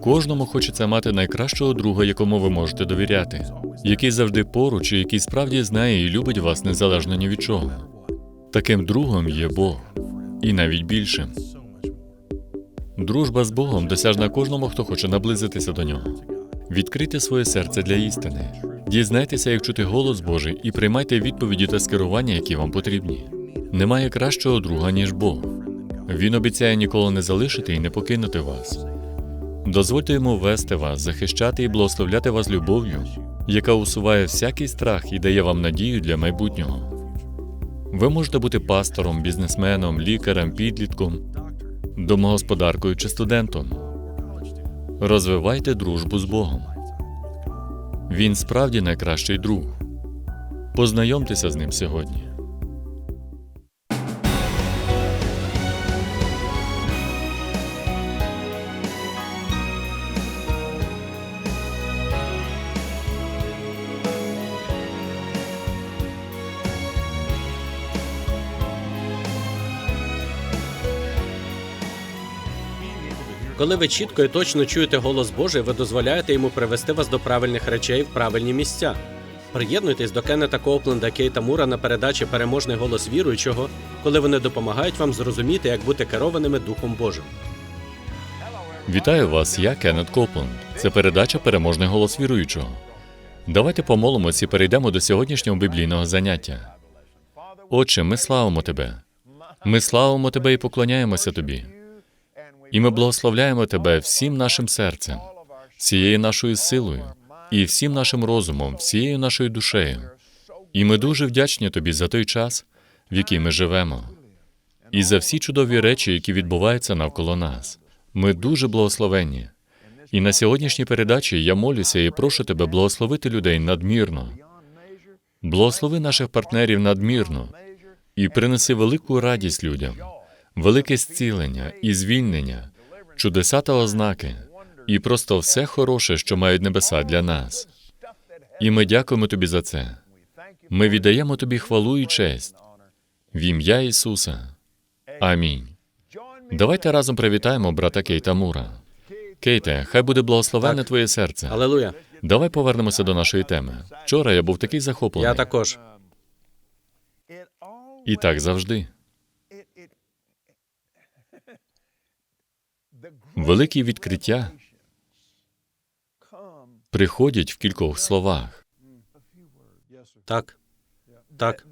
Кожному хочеться мати найкращого друга, якому ви можете довіряти, який завжди поруч і який справді знає і любить вас незалежно ні від чого. Таким другом є Бог, і навіть більшим. Дружба з Богом досяжна кожному, хто хоче наблизитися до нього. Відкрийте своє серце для істини. Дізнайтеся, як чути голос Божий, і приймайте відповіді та скерування, які вам потрібні. Немає кращого друга, ніж Бог. Він обіцяє ніколи не залишити і не покинути вас. Дозвольте йому вести вас, захищати і благословляти вас любов'ю, яка усуває всякий страх і дає вам надію для майбутнього. Ви можете бути пастором, бізнесменом, лікарем, підлітком, домогосподаркою чи студентом. Розвивайте дружбу з Богом. Він справді найкращий друг. Познайомтеся з ним сьогодні. Коли ви чітко і точно чуєте голос Божий, ви дозволяєте йому привести вас до правильних речей в правильні місця. Приєднуйтесь до Кеннета Копленда Кейта Мура на передачі Переможний голос віруючого, коли вони допомагають вам зрозуміти, як бути керованими Духом Божим. Вітаю вас, я Кеннет Копленд. Це передача Переможний голос віруючого. Давайте помолимось і перейдемо до сьогоднішнього біблійного заняття. Отче, ми славимо Тебе. Ми славимо Тебе і поклоняємося Тобі. І ми благословляємо Тебе всім нашим серцем, всією нашою силою і всім нашим розумом, всією нашою душею. І ми дуже вдячні Тобі за той час, в який ми живемо, і за всі чудові речі, які відбуваються навколо нас. Ми дуже благословенні. І на сьогоднішній передачі я молюся і прошу тебе благословити людей надмірно. Благослови наших партнерів надмірно і принеси велику радість людям, велике зцілення і звільнення, чудеса та ознаки, і просто все хороше, що мають небеса для нас. І ми дякуємо тобі за це. Ми віддаємо тобі хвалу і честь в ім'я Ісуса. Амінь. Давайте разом привітаємо брата Кейта Мура. Кейте, хай буде благословенне Так. твоє серце. Алелуя! Давай повернемося до нашої теми. Вчора я був такий захоплений. Я також. І так завжди. Великі відкриття приходять в кількох словах. Так. Так.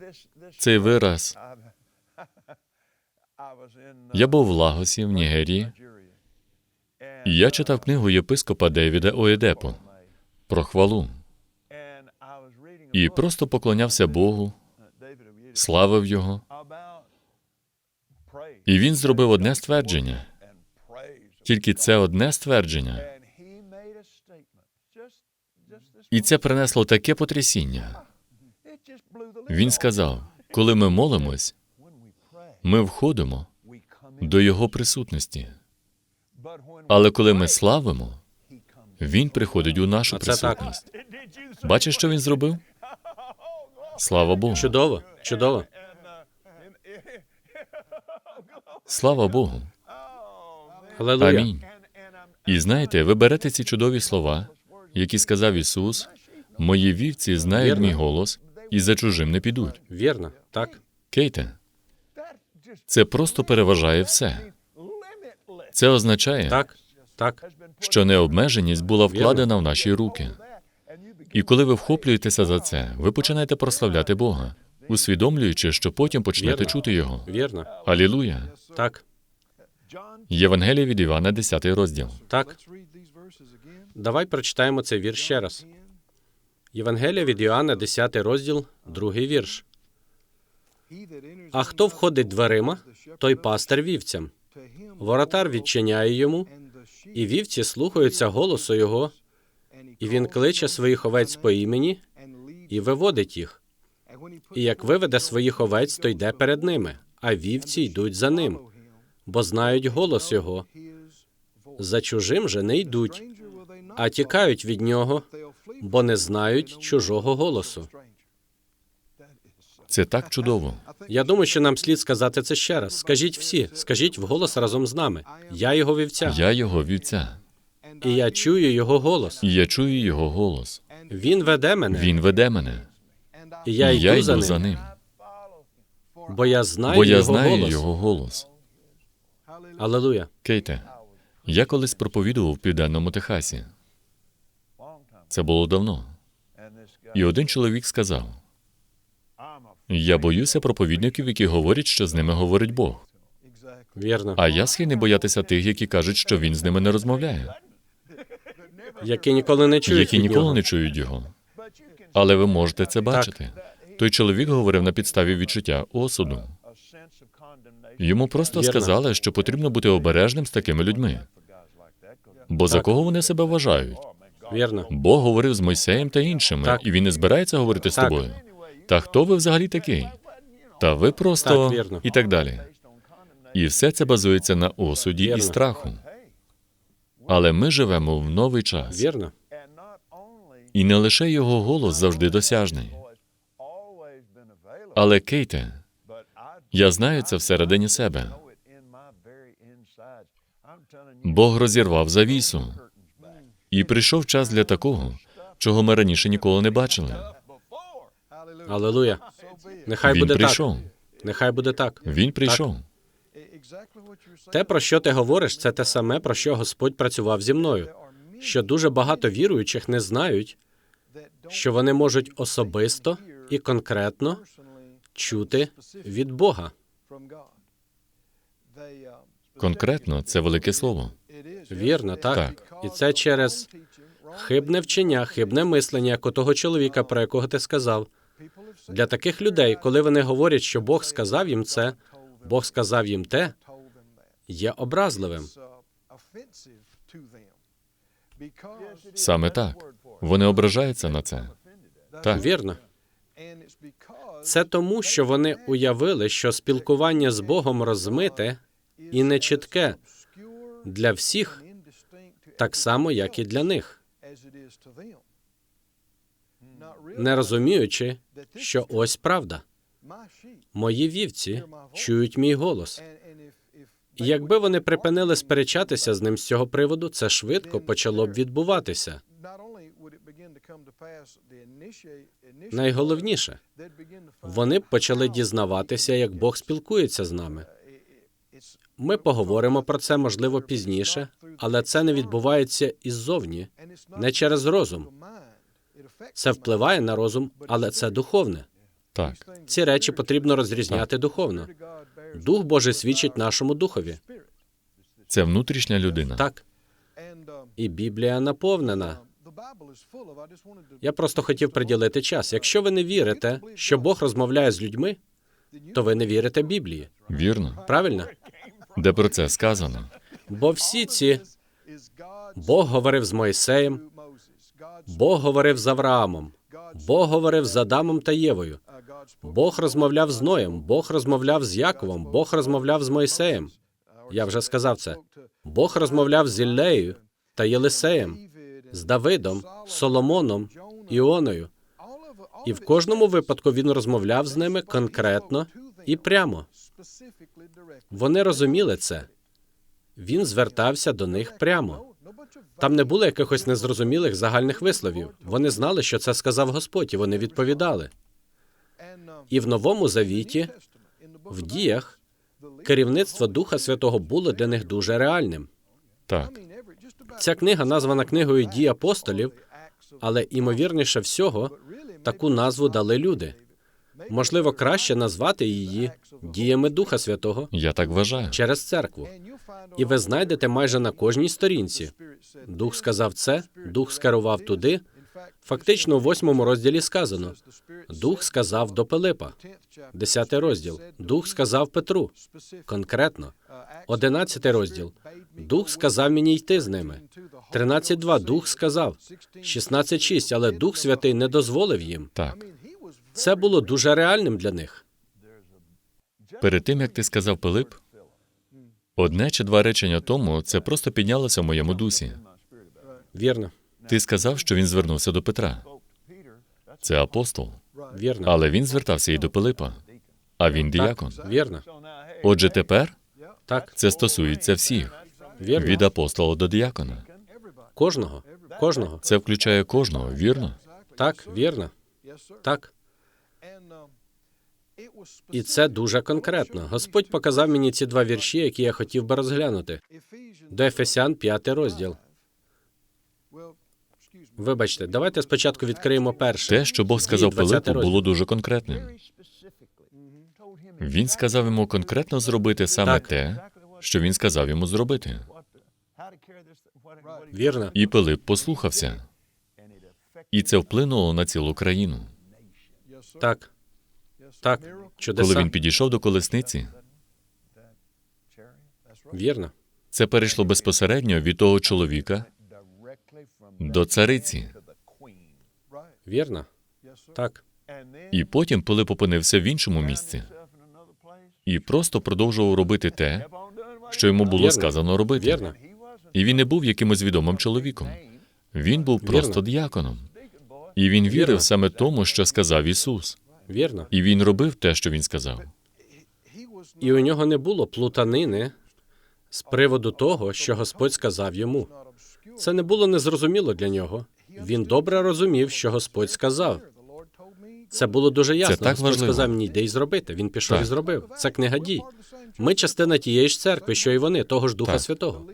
Цей вираз я був в Лагосі в Нігерії, і я читав книгу єпископа Девіда Оєдепо про хвалу і просто поклонявся Богу, славив його. І він зробив одне ствердження. Тільки це одне ствердження, і це принесло таке потрясіння. Він сказав: коли ми молимось, ми входимо до Його присутності. Але коли ми славимо, Він приходить у нашу присутність. Бачиш, що він зробив? Слава Богу. Чудово, чудово. Слава Богу. Амінь. І знаєте, ви берете ці чудові слова, які сказав Ісус: мої вівці знають Вірно. мій голос і за чужим не підуть. Вірно. Так. Кейте, це просто переважає все. Це означає, Так. Так. що необмеженість була вкладена в наші руки. І коли ви вхоплюєтеся за це, ви починаєте прославляти Бога, усвідомлюючи, що потім почнете Вірно. чути Його. Вірно. Алілуя! Так. Євангеліє від Івана, 10 розділ. Так. Давай прочитаємо цей вірш ще раз. Євангелія від Іоанна, 10 розділ, другий вірш. А хто входить дверима, той пастир вівцям. Воротар відчиняє йому, і вівці слухаються голосу його, і він кличе своїх овець по імені і виводить їх. І як виведе своїх овець, то йде перед ними, а вівці йдуть за ним, бо знають голос його. За чужим же не йдуть, а тікають від нього, бо не знають чужого голосу. Це так чудово. Я думаю, що нам слід сказати це ще раз. Скажіть всі, скажіть вголос разом з нами. Я його вівця. Я його вівця. і я чую його голос. і я чую його голос. Він веде мене, Він веде мене, і я і йду, я за, ним, за ним, бо я знаю бо я його знаю голос. його голос. Алелуя. Кейте, я колись проповідував в південному Техасі. Це було давно. І один чоловік сказав: Я боюся проповідників, які говорять, що з ними говорить Бог. Вірно. А я схильний боятися тих, які кажуть, що він з ними не розмовляє, Які ніколи не чують які ніколи нього. не чують його. Але ви можете це бачити. Той чоловік говорив на підставі відчуття осуду. Йому просто сказали, що потрібно бути обережним з такими людьми. Бо за кого вони себе вважають? Вірно. Бог говорив з Мойсеєм та іншими, Так. і він не збирається говорити з Так. тобою. Та хто ви взагалі такий? Та ви просто Так, вірно. і так далі. І все це базується на осуді Вірно. і страху. Але ми живемо в новий час. Вірно. І не лише його голос завжди досяжний. Але Кейте, я знаю це всередині себе. Бог розірвав завісу. І прийшов час для такого, чого ми раніше ніколи не бачили. Алелуя. Нехай Він буде прийшов. так. Нехай буде так. Він прийшов. Те, про що ти говориш, це те саме, про що Господь працював зі мною. Що дуже багато віруючих не знають, що вони можуть особисто і конкретно чути від Бога. Конкретно це велике слово. Вірно, так. Так. І це через хибне вчення, хибне мислення, як у того чоловіка, про якого ти сказав. Для таких людей, коли вони говорять, що Бог сказав їм це, Бог сказав їм те, є образливим. Саме так. Вони ображаються на це. Так. Вірно. Це тому, що вони уявили, що спілкування з Богом розмите і нечітке для всіх, так само, як і для них, не розуміючи, що ось правда. Мої вівці чують мій голос. Якби вони припинили сперечатися з ним з цього приводу, це швидко почало б відбуватися. Найголовніше, вони б почали дізнаватися, як Бог спілкується з нами. Ми поговоримо про це можливо пізніше, але це не відбувається іззовні, не через розум. Це впливає на розум, але це духовне. Так. Ці речі потрібно розрізняти духовно. Дух Божий свідчить нашому духові. Це внутрішня людина. Так, і Біблія наповнена. Я просто хотів приділити час. Якщо ви не вірите, що Бог розмовляє з людьми, то ви не вірите Біблії. Вірно. Правильно? Де про це сказано? Бо всі ці Бог говорив з Мойсеєм, Бог говорив з Авраамом, Бог говорив з Адамом та Євою. Бог розмовляв з Ноєм, Бог розмовляв з Яковом, Бог розмовляв з Мойсеєм. Я вже сказав це. Бог розмовляв з Іллеєю та Єлисеєм, з Давидом, Соломоном, Іоною. І в кожному випадку він розмовляв з ними конкретно і прямо. Вони розуміли це. Він звертався до них прямо. Там не було якихось незрозумілих загальних висловів. Вони знали, що це сказав Господь, і вони відповідали. І в новому завіті, в діях, керівництво Духа Святого було для них дуже реальним. Так. Ця книга названа книгою дій апостолів, але імовірніше всього таку назву дали люди. Можливо, краще назвати її діями Духа Святого Я так вважаю. через церкву. І ви знайдете майже на кожній сторінці. Дух сказав це, дух скерував туди. Фактично, у восьмому розділі сказано: Дух сказав до Пилипа, десятий розділ. Дух сказав Петру. Конкретно, одинадцятий розділ. Дух сказав мені йти з ними. 13.2. Дух сказав. 16.6. Але Дух Святий не дозволив їм. Так. Це було дуже реальним для них. Перед тим як ти сказав Пилип, одне чи два речення тому це просто піднялося в моєму дусі. Вірно, Ти сказав, що він звернувся до Петра. Це апостол. вірно, Але він звертався і до Пилипа. А він діякон. вірно. Отже, тепер Так, це стосується всіх вірно. від апостола до діякона. Кожного. Кожного. Це включає кожного, вірно? Так, вірно. Так. І це дуже конкретно. Господь показав мені ці два вірші, які я хотів би розглянути. До Ефесян, п'ятий розділ. Вибачте, давайте спочатку відкриємо перше. Те, що Бог сказав Дії, 20 Пилипу, розділ. було дуже конкретним. Він сказав йому конкретно зробити саме Так. те, що він сказав йому зробити. Вірно. І Пилип послухався. І це вплинуло на цілу країну. Так. Так. Коли він підійшов до колесниці, Вірно. це перейшло безпосередньо від того чоловіка до цариці. Вірно. Так. І потім Пилип опинився в іншому місці і просто продовжував робити те, що йому було Вірно. сказано робити. Вірно. І він не був якимось відомим чоловіком. Він був просто діяконом. І він вірив Вірно. саме тому, що сказав Ісус. Вірно. І він робив те, що він сказав. І у нього не було плутанини з приводу того, що Господь сказав йому. Це не було незрозуміло для нього. Він добре розумів, що Господь сказав. Це було дуже ясно. так Господь важливо. сказав мені, йди і зробити. Він пішов Так. і зробив. Це книга дій. Ми частина тієї ж церкви, що і вони, того ж Духа Так. Святого.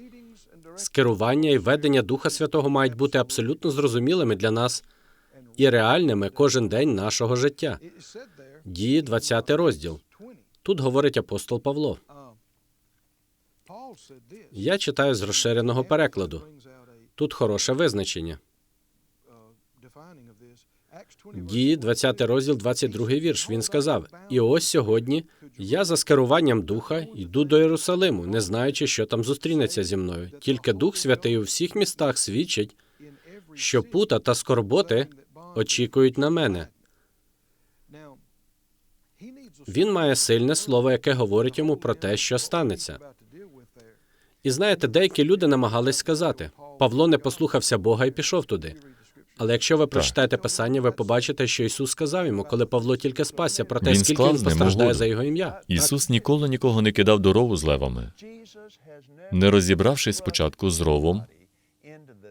Скерування і ведення Духа Святого мають бути абсолютно зрозумілими для нас і реальними кожен день нашого життя. Дії 20 розділ. Тут говорить апостол Павло. Я читаю з розширеного перекладу. Тут хороше визначення. Дії 20 розділ, 22 вірш. Він сказав: І ось сьогодні я за скеруванням духа йду до Єрусалиму, не знаючи, що там зустрінеться зі мною. Тільки Дух Святий у всіх містах свідчить, що пута та скорботи очікують на мене. Він має сильне слово, яке говорить йому про те, що станеться. І знаєте, деякі люди намагались сказати: Павло не послухався Бога і пішов туди. Але якщо ви прочитаєте писання, ви побачите, що Ісус сказав йому, коли Павло тільки спасся, про те, Він скільки склав він постраждає за його ім'я. Ісус ніколи нікого не кидав до рову з левами, не розібравшись спочатку з ровом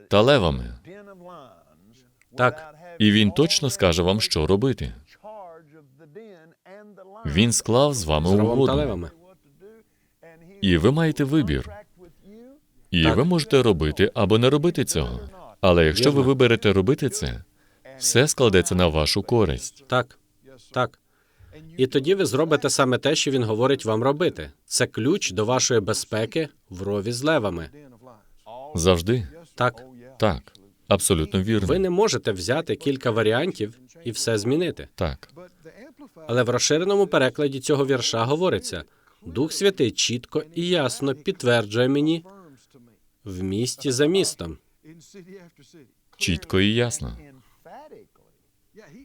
та левами. Так. І він точно скаже вам, що робити. Він склав з вами З ровом та угоду, левами. і ви маєте вибір. І Так. ви можете робити або не робити цього. Але якщо ви виберете робити це, все складеться на вашу користь. Так, так. І тоді ви зробите саме те, що він говорить вам робити. Це ключ до вашої безпеки в рові з левами. Завжди Так, так, абсолютно ви не можете взяти кілька варіантів і все змінити. Так, Але в розширеному перекладі цього вірша говориться: Дух Святий чітко і ясно підтверджує мені в місті за містом. Чітко і ясно.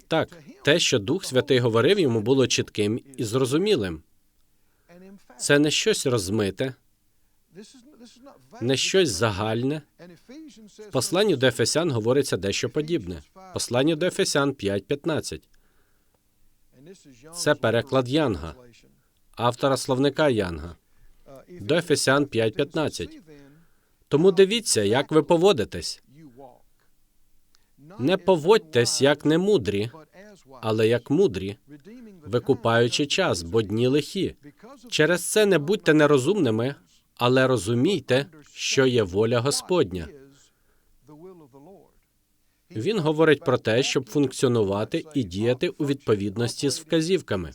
Так, те, що Дух Святий говорив йому, було чітким і зрозумілим. Це не щось розмите, не щось загальне. В посланні до Ефесян говориться дещо подібне. Послання до Ефесян 5.15. Це переклад Янга, автора словника Янга. До Ефесян 5.15. Тому дивіться, як ви поводитесь. Не поводьтесь як немудрі, але як мудрі, викупаючи час, бо дні лихі. Через це не будьте нерозумними, але розумійте, що є воля Господня. Він говорить про те, щоб функціонувати і діяти у відповідності з вказівками.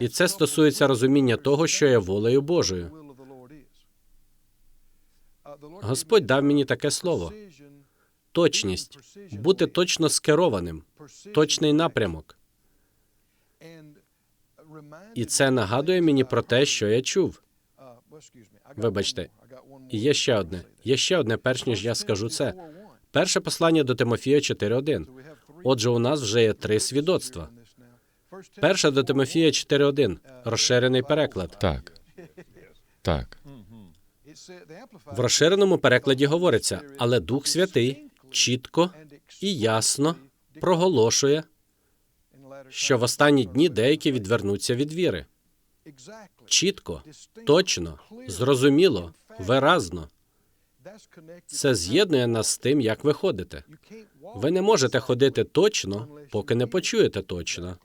І це стосується розуміння того, що є волею Божою. Господь дав мені таке слово: точність, бути точно скерованим, точний напрямок. І це нагадує мені про те, що я чув. Вибачте, І є ще одне. Є ще одне, перш ніж я скажу це. Перше послання до Тимофія 4.1. Отже, у нас вже є три свідоцтва. Перше до Тимофія 4.1. Розширений переклад. Так. Так. В розширеному перекладі говориться, але Дух Святий чітко і ясно проголошує, що в останні дні деякі відвернуться від віри. Чітко, точно, зрозуміло, виразно. Це з'єднує нас з тим, як ви ходите. Ви не можете ходити точно, поки не почуєте точно.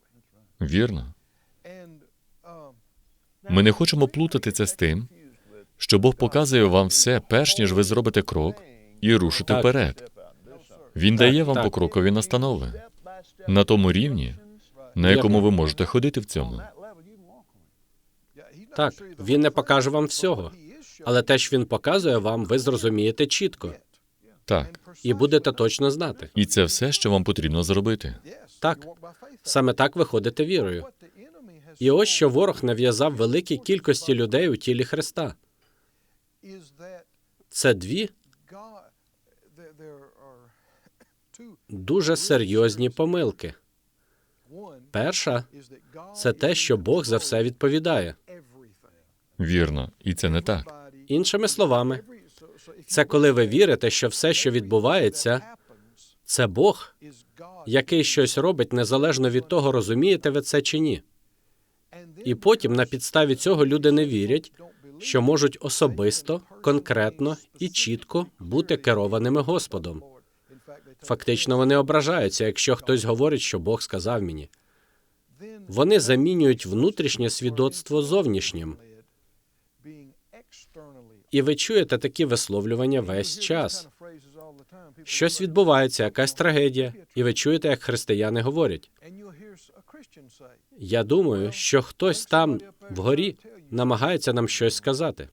Вірно. Ми не хочемо плутати це з тим, що Бог показує вам все, перш ніж ви зробите крок і рушите вперед. Він дає вам покрокові настанови на тому рівні, на якому ви можете ходити в цьому. Так, він не покаже вам всього, але те, що він показує вам, ви зрозумієте чітко Так. і будете точно знати. І це все, що вам потрібно зробити. Так, саме так ви ходите вірою. І ось що ворог нав'язав великій кількості людей у тілі Христа. Це дві дуже серйозні помилки. Перша це те, що Бог за все відповідає. Вірно, і це не так. Іншими словами, це коли ви вірите, що все, що відбувається, це Бог, який щось робить незалежно від того, розумієте ви це чи ні. І потім на підставі цього люди не вірять, що можуть особисто, конкретно і чітко бути керованими Господом. Фактично, вони ображаються, якщо хтось говорить, що Бог сказав мені. Вони замінюють внутрішнє свідоцтво зовнішнім. І ви чуєте такі висловлювання весь час. Щось відбувається, якась трагедія, і ви чуєте, як християни говорять. Я думаю, що хтось там вгорі намагається нам щось сказати.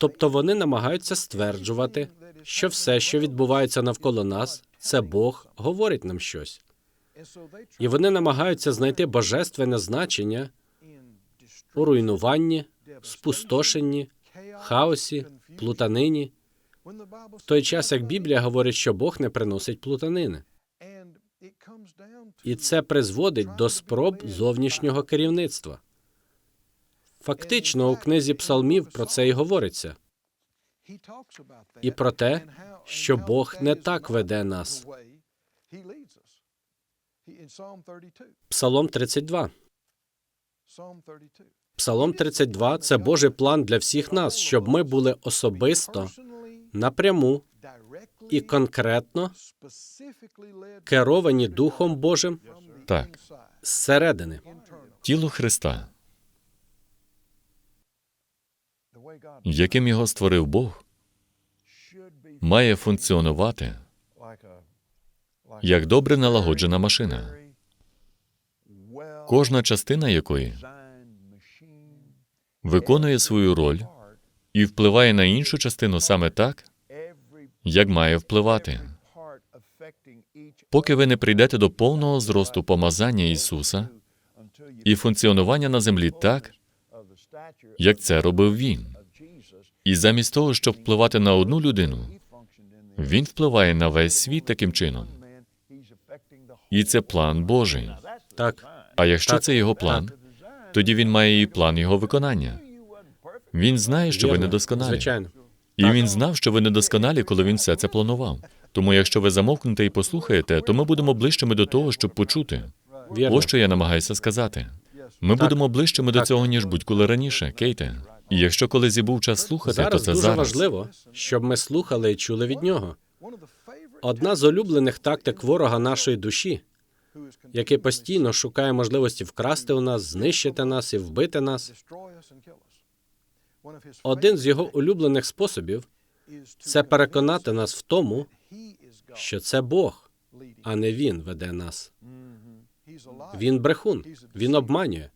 Тобто вони намагаються стверджувати, що все, що відбувається навколо нас, це Бог говорить нам щось. І вони намагаються знайти божественне значення у руйнуванні, спустошенні, хаосі, плутанині, в той час як Біблія говорить, що Бог не приносить плутанини. І це призводить до спроб зовнішнього керівництва. Фактично, у книзі псалмів про це і говориться. І про те, що Бог не так веде нас. Псалом 32. Псалом 32 – це Божий план для всіх нас, щоб ми були особисто, напряму і конкретно керовані Духом Божим Так, зсередини. тіло Христа, яким його створив Бог, має функціонувати як добре налагоджена машина, кожна частина якої виконує свою роль і впливає на іншу частину саме так, як має впливати. Поки ви не прийдете до повного зросту помазання Ісуса і функціонування на землі так, як це робив Він. І замість того, щоб впливати на одну людину, Він впливає на весь світ таким чином. І це план Божий. Так, А якщо Так, це його план, тоді він має і план його виконання. Він знає, що ви недосконалі. Звичайно. І він знав, що ви недосконалі, коли він все це планував. Тому, якщо ви замовкнете і послухаєте, то ми будемо ближчими до того, щоб почути. Вірно. Ось що я намагаюся сказати. Ми будемо ближчими до цього, ніж будь-коли раніше, Кейте. І якщо колись і був час слухати, Зараз то це дуже зараз. важливо, щоб ми слухали і чули від нього. Одна з улюблених тактик ворога нашої душі, який постійно шукає можливості вкрасти у нас, знищити нас і вбити нас. Один з його улюблених способів це переконати нас в тому, що це Бог, а не він веде нас. Він брехун, він обманює,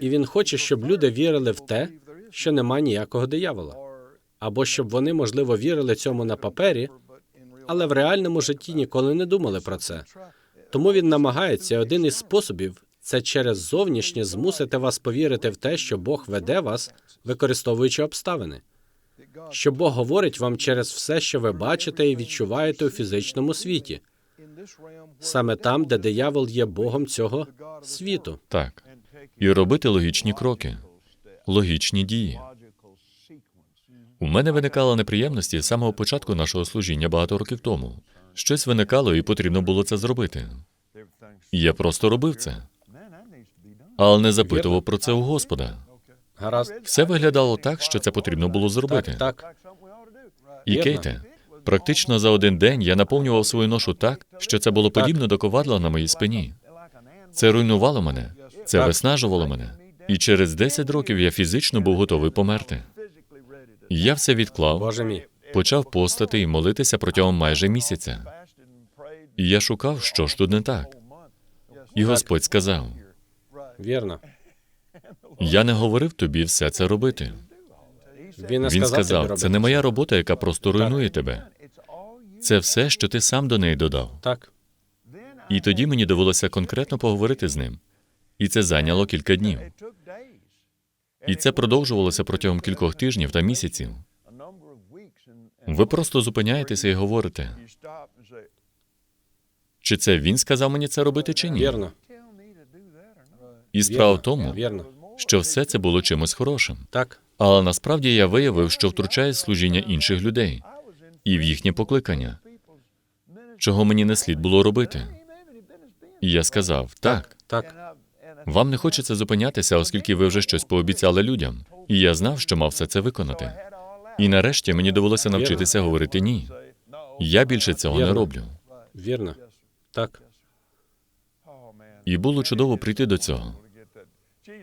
і він хоче, щоб люди вірили в те, що нема ніякого диявола, або щоб вони, можливо, вірили цьому на папері, але в реальному житті ніколи не думали про це. Тому він намагається, один із способів це через зовнішнє змусити вас повірити в те, що Бог веде вас, використовуючи обставини. Що Бог говорить вам через все, що ви бачите і відчуваєте у фізичному світі, саме там, де диявол є Богом цього світу. Так. І робити логічні кроки, логічні дії. У мене виникали неприємності з самого початку нашого служіння багато років тому. Щось виникало, і потрібно було це зробити. І я просто робив це, але не запитував про це у Господа. Гаразд. Все виглядало так, що це потрібно було зробити. Так. І Кейте, практично за один день я наповнював свою ношу так, що це було подібно до ковадла на моїй спині. Це руйнувало мене, це Так. виснажувало мене. І через 10 років я фізично був готовий померти. Я все відклав, Боже мій. почав постати і молитися протягом майже місяця. І я шукав, що ж тут не так. І Господь сказав: Вірно. Я не говорив тобі все це робити. Він Він сказав, це не моя робота, яка просто руйнує тебе. Це все, що ти сам до неї додав. Так. І тоді мені довелося конкретно поговорити з ним. І це зайняло кілька днів. І це продовжувалося протягом кількох тижнів та місяців. Ви просто зупиняєтеся і говорите, чи це він сказав мені це робити, чи ні. Вірно. І справа в тому, що все це було чимось хорошим. Так. Але насправді я виявив, що втручаю служіння інших людей і в їхнє покликання, чого мені не слід було робити. І я сказав: так, Так. вам не хочеться зупинятися, оскільки ви вже щось пообіцяли людям. І я знав, що мав все це виконати. І нарешті мені довелося навчитися говорити ні. Я більше цього не роблю. Вірно. Так. І було чудово прийти до цього.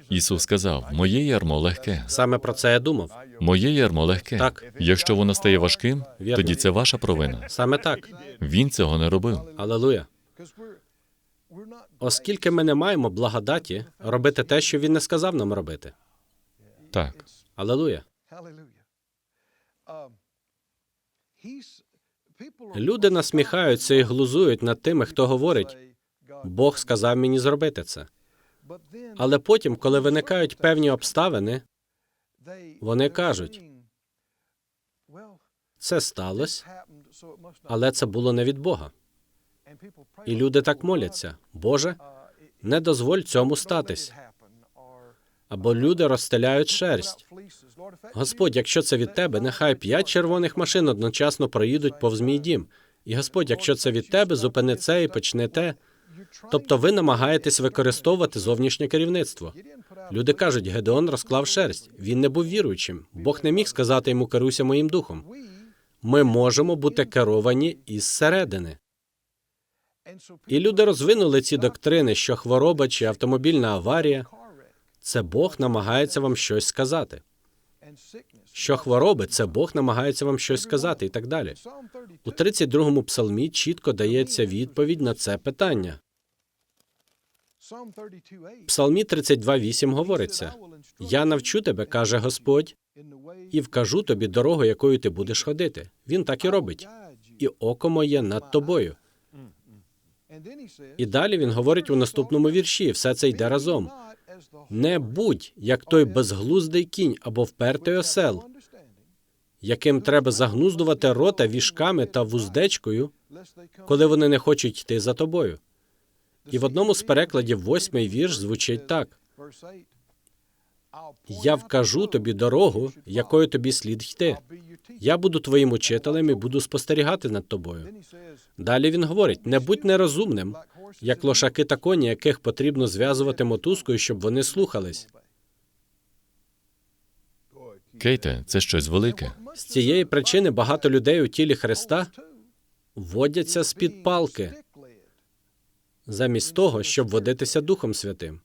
Ісус сказав: Моє ярмо легке, Саме про це я думав. моє ярмо легке. Так. Якщо воно стає важким, Вірно. тоді це ваша провина. Саме так. Він цього не робив. Алелуя. Оскільки ми не маємо благодаті робити те, що він не сказав нам робити. Так. Алелуя. Люди насміхаються і глузують над тими, хто говорить, Бог сказав мені зробити це. Але потім, коли виникають певні обставини, вони кажуть, це сталося, але це було не від Бога. І люди так моляться: Боже, не дозволь цьому статись. Або люди розстеляють шерсть. Господь, якщо це від тебе, нехай п'ять червоних машин одночасно проїдуть повз мій дім. І Господь, якщо це від тебе, зупини це і почни те. Тобто ви намагаєтесь використовувати зовнішнє керівництво. Люди кажуть, Гедеон розклав шерсть. Він не був віруючим. Бог не міг сказати йому керуйся моїм духом. Ми можемо бути керовані із середини. І люди розвинули ці доктрини, що хвороба чи автомобільна аварія це Бог намагається вам щось сказати. Що хвороби це Бог намагається вам щось сказати, і так далі. У 32-му псалмі чітко дається відповідь на це питання. Псалмі 32.8 говориться: Я навчу тебе, каже Господь, і вкажу тобі дорогу, якою ти будеш ходити. Він так і робить. І око моє над тобою. І далі він говорить у наступному вірші: все це йде разом. Не будь як той безглуздий кінь або впертий осел, яким треба загнуздувати рота вішками та вуздечкою, коли вони не хочуть йти за тобою. І в одному з перекладів восьмий вірш звучить так: Я вкажу тобі дорогу, якою тобі слід йти. Я буду твоїм учителем і буду спостерігати над тобою. Далі він говорить: не будь нерозумним, як лошаки та коні, яких потрібно зв'язувати мотузкою, щоб вони слухались. Кейте, це щось велике. З цієї причини багато людей у тілі Христа водяться з під палки, замість того, щоб водитися Духом Святим.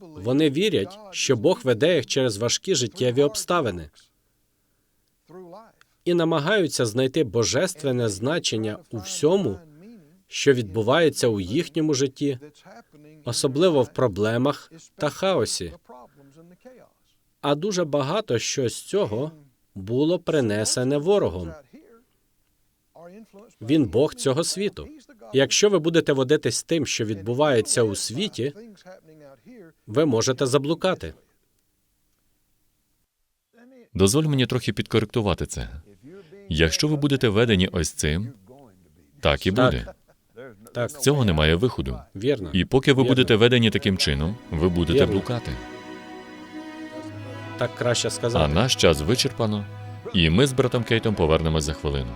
Вони вірять, що Бог веде їх через важкі життєві обставини і намагаються знайти божественне значення у всьому, що відбувається у їхньому житті, особливо в проблемах та хаосі. А дуже багато що з цього було принесене ворогом. Він Бог цього світу. І якщо ви будете водитись тим, що відбувається у світі, ви можете заблукати. Дозволь мені трохи підкоректувати це. Якщо ви будете ведені ось цим, так і буде. Так, З цього немає виходу. вірно. І поки ви Вірно. будете ведені таким чином, ви будете Вірно. блукати. Так краще А наш час вичерпано, і ми з братом Кейтом повернемось за хвилину.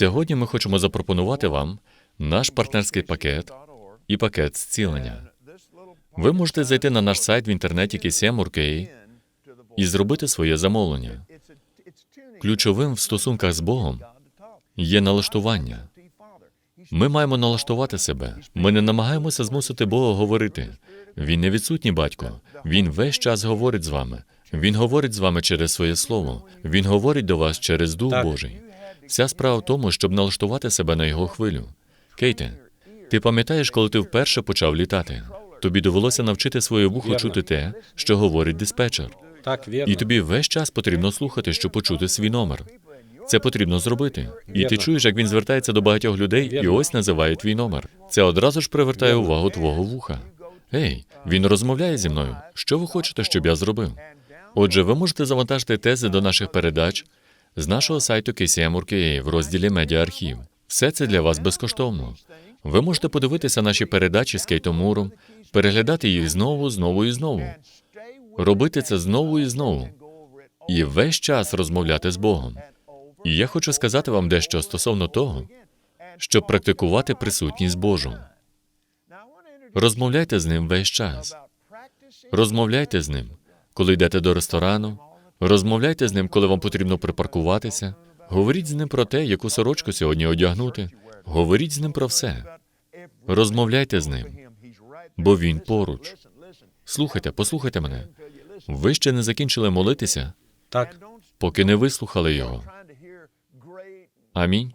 Сьогодні ми хочемо запропонувати вам наш партнерський пакет і пакет зцілення. Ви можете зайти на наш сайт в інтернеті KCM.org.ua і зробити своє замовлення. Ключовим в стосунках з Богом є налаштування. Ми маємо налаштувати себе. Ми не намагаємося змусити Бога говорити. Він не відсутній батько. Він весь час говорить з вами. Він говорить з вами через своє слово. Він говорить до вас через Дух Так. Божий. Вся справа в тому, щоб налаштувати себе на його хвилю. Кейте, ти пам'ятаєш, коли ти вперше почав літати? Тобі довелося навчити своє вухо чути те, що говорить диспетчер. Так, вірно. І тобі весь час потрібно слухати, щоб почути свій номер. Це потрібно зробити. І ти чуєш, як він звертається до багатьох людей, і ось називає твій номер. Це одразу ж привертає увагу твого вуха. Ей, він розмовляє зі мною. Що ви хочете, щоб я зробив? Отже, ви можете завантажити тези до наших передач з нашого сайту KCM.org.ua в розділі Медіаархів. Все це для вас безкоштовно. Ви можете подивитися наші передачі з Кейтом Муром, переглядати їх знову, знову і знову, робити це знову і знову, і весь час розмовляти з Богом. І я хочу сказати вам дещо стосовно того, щоб практикувати присутність Божу. Розмовляйте з ним весь час. Розмовляйте з ним, коли йдете до ресторану. Розмовляйте з ним, коли вам потрібно припаркуватися. Говоріть з ним про те, яку сорочку сьогодні одягнути. Говоріть з ним про все. Розмовляйте з ним, бо він поруч. Слухайте, послухайте мене. Ви ще не закінчили молитися, Так, поки не вислухали його. Амінь.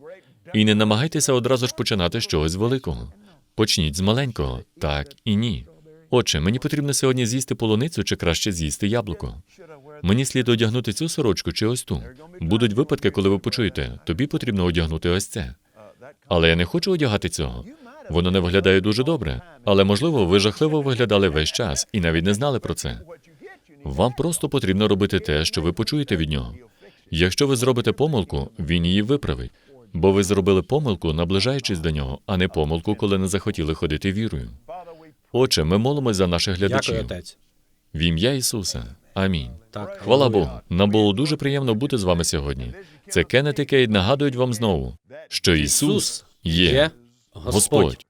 І не намагайтеся одразу ж починати з чогось великого. Почніть з маленького, так і ні. Отже, мені потрібно сьогодні з'їсти полуницю чи краще з'їсти яблуко. Мені слід одягнути цю сорочку чи ось ту. Будуть випадки, коли ви почуєте, тобі потрібно одягнути ось це. Але я не хочу одягати цього. Воно не виглядає дуже добре, але можливо, ви жахливо виглядали весь час і навіть не знали про це. Вам просто потрібно робити те, що ви почуєте від нього. Якщо ви зробите помилку, він її виправить, бо ви зробили помилку, наближаючись до нього, а не помилку, коли не захотіли ходити вірою. Отже, ми молимось за наших дякую, глядачів отець. в ім'я Ісуса. Амінь. Так, Хвала Богу. Нам було дуже приємно бути з вами сьогодні. Це Кеннет і Кейд нагадують вам знову, що Ісус є є Господь.